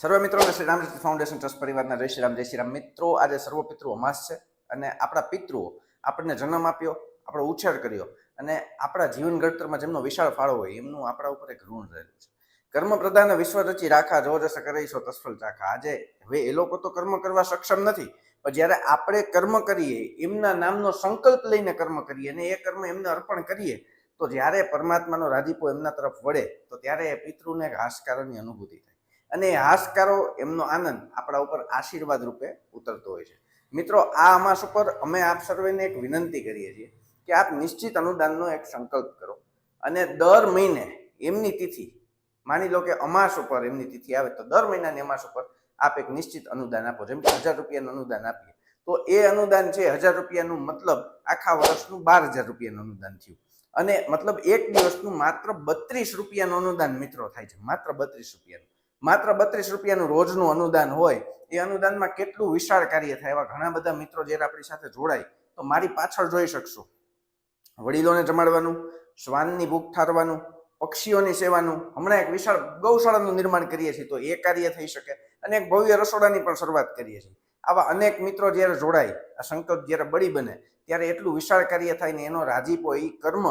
સર્વે મિત્રોને Shri Ramji foundation trust પરિવારના જય શ્રી રામ જય શ્રી રામ મિત્રો, આજે સર્વ પિતૃ અમાસ છે અને આપણા પિતૃઓ આપણને જન્મ આપ્યો, આપણો ઉછેર કર્યો અને આપણા જીવન ઘડતરમાં જેમનો વિશાળ ફાળો હોય એમનું આપણા ઉપર એક ઋણ રહેલું છે. કર્મ પ્રધાન વિશ્વ રચી રાખા, જો જશે કરીશો તસફલ ચાખા. આજે હવે એ લોકો તો કર્મ કરવા સક્ષમ નથી, પણ જ્યારે આપણે કર્મ કરીએ, એમના નામનો સંકલ્પ લઈને કર્મ કરીએ અને એ કર્મ એમને અર્પણ કરીએ, તો જ્યારે પરમાત્માનો રાજીપો એમના તરફ વળે, તો ત્યારે એ પિતૃને હાશકારોની અનુભૂતિ થાય. અને હાસકારો એમનો આનંદ આપણા ઉપર આશીર્વાદ રૂપે ઉતરતો હોય છે. મિત્રો, આ અમાસ ઉપર અમે આપ સર્વેને એક વિનંતી કરીએ છીએ કે આપ નિશ્ચિત અનુદાનનો એક સંકલ્પ કરો અને દર મહિને એમની તિથિ, માની લો કે અમાસ ઉપર એમની તિથિ આવે તો દર મહિનાની અમાસ ઉપર આપ એક નિશ્ચિત અનુદાન આપો, જેમ કે હજાર રૂપિયાનું અનુદાન આપીએ. તો એ અનુદાન છે હજાર રૂપિયાનું મતલબ આખા વર્ષનું બાર હજાર રૂપિયાનું અનુદાન થયું. અને મતલબ એક દિવસનું માત્ર બત્રીસ રૂપિયાનું અનુદાન મિત્રો થાય છે, માત્ર બત્રીસ રૂપિયાનું. માત્ર બત્રીસ રૂપિયાનું રોજનું અનુદાન હોય, એ અનુદાનમાં કેટલું વિશાળ કાર્ય થાય એવા ઘણા બધા મિત્રો જ્યારે આપણી સાથે જોડાય, તો મારી પાછળ જોઈ શકશો. વડીલોને જમાડવાનું, શ્વાનની ભૂખ ઠારવાનું, પક્ષીઓની સેવાનું, હમણાં એક વિશાળ ગૌશાળાનું નિર્માણ કરીએ છીએ, તો એ કાર્ય થઈ શકે. અને એક ભવ્ય રસોડાની પણ શરૂઆત કરીએ છીએ. આવા અનેક મિત્રો જ્યારે જોડાય, આ સંકલ્પ જ્યારે બળી બને, ત્યારે એટલું વિશાળ કાર્ય થાય ને એનો રાજીપો એ કર્મ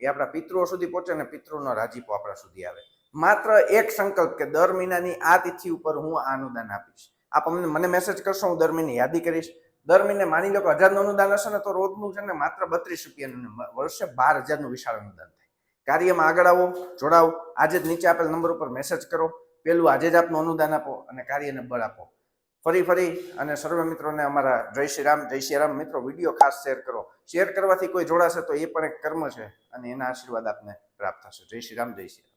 એ આપણા પિતૃઓ સુધી પહોંચે અને પિતૃનો રાજીપો આપણા સુધી આવે. માત્ર એક સંકલ્પ કે દર મહિનાની આ તિથિ ઉપર હું આ અનુદાન આપીશ. આપ અમને, મને મેસેજ કરશો, હું દર મહિને યાદી કરીશ. દર મહિને માની લો કે હજારનું અનુદાન હશે ને, તો રોજનું છે ને માત્ર બત્રીસ રૂપિયાનું વર્ષે બાર હજારનું વિશાળ અનુદાન થાય. કાર્યમાં આગળ આવો જોડાવો આજે જ નીચે આપેલ નંબર ઉપર મેસેજ કરો. પેલું આજે જ આપનું અનુદાન આપો અને કાર્યને બળ આપો. ફરી ફરી અને સર્વ મિત્રોને અમારા જય શ્રી રામ, જય શ્રી રામ. મિત્રો, વીડિયો ખાસ શેર કરો. શેર કરવાથી કોઈ જોડાશે તો એ પણ એક કર્મ છે અને એના આશીર્વાદ આપને પ્રાપ્ત થશે. જય શ્રી રામ, જય શ્રી રામ.